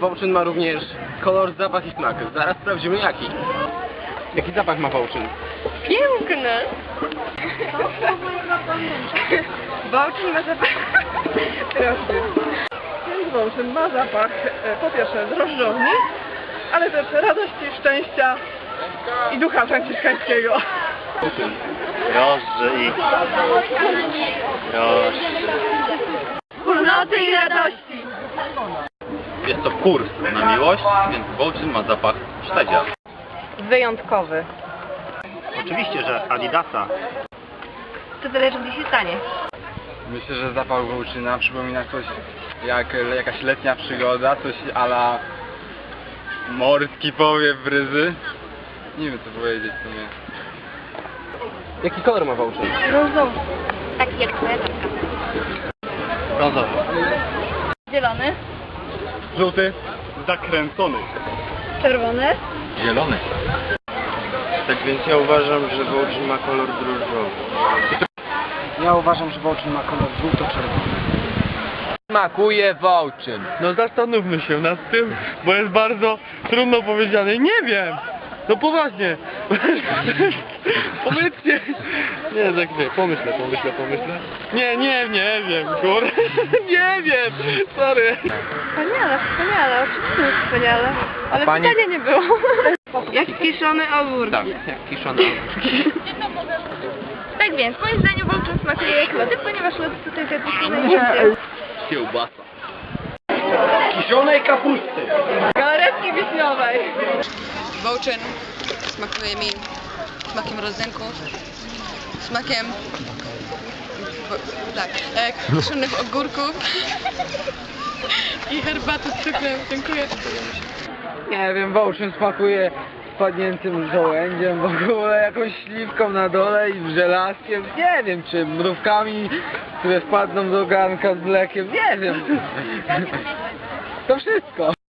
Wołczyn ma również kolor, zapach i smak. Zaraz sprawdzimy jaki. Jaki zapach ma Wołczyn? Piękny! Bałczyn ma zapach... Proszę. Ten Bałczyn ma zapach e, po pierwsze drożdżowni, ale też radości, szczęścia i ducha franciszkańskiego. Drożdże i... Drożdże. Wspólnoty i radości! Jest to kurs na miłość, więc Wołczyn ma zapach śledzia. Wyjątkowy. Oczywiście, że Adidasa. To zależy, gdzie się stanie. Myślę, że zapach Wołczyna przypomina coś jak jakaś letnia przygoda, coś ala morski powiew bryzy. Nie wiem co powiedzieć w sumie. Jaki kolor ma Wołczyn? Brązowy. Taki jak twoja. Brązowy. Zielony. Żółty. Zakręcony. Czerwony. Zielony. Tak więc ja uważam, że Wołczyn ma kolor drożdżowy. Ja uważam, że Wołczyn ma kolor żółto-czerwony. Smakuje Wołczyn. No zastanówmy się nad tym, bo jest bardzo trudno powiedziane. Nie wiem! No poważnie! Pomyślcie! Nie, tak nie, pomyślę, pomyślę, pomyślę. Nie, nie, nie wiem, kurde. Nie wiem! Sorry. Wspaniale, wspaniale, oczywiście jest wspaniale. Ale Pani- pytania nie było. Jak kiszony ogórki. Tak, jak kiszony. Tak więc, moim zdaniem Wołczyn smakuje jak lody, ponieważ lody tutaj zapisane najwięcej. Kiełbasa. Kiszonej kapusty. Wiśniowej. Wołczyn smakuje mi smakiem rodzynków, smakiem bo, tak, e, kiszonych ogórków i herbaty z cukrem. Dziękuję. Nie wiem, Wołczyn smakuje spadniętym żołędziem, w ogóle jakąś śliwką na dole i żelazkiem. Nie wiem, czy mrówkami, które wpadną do garnka z mlekiem. Nie wiem. To wszystko.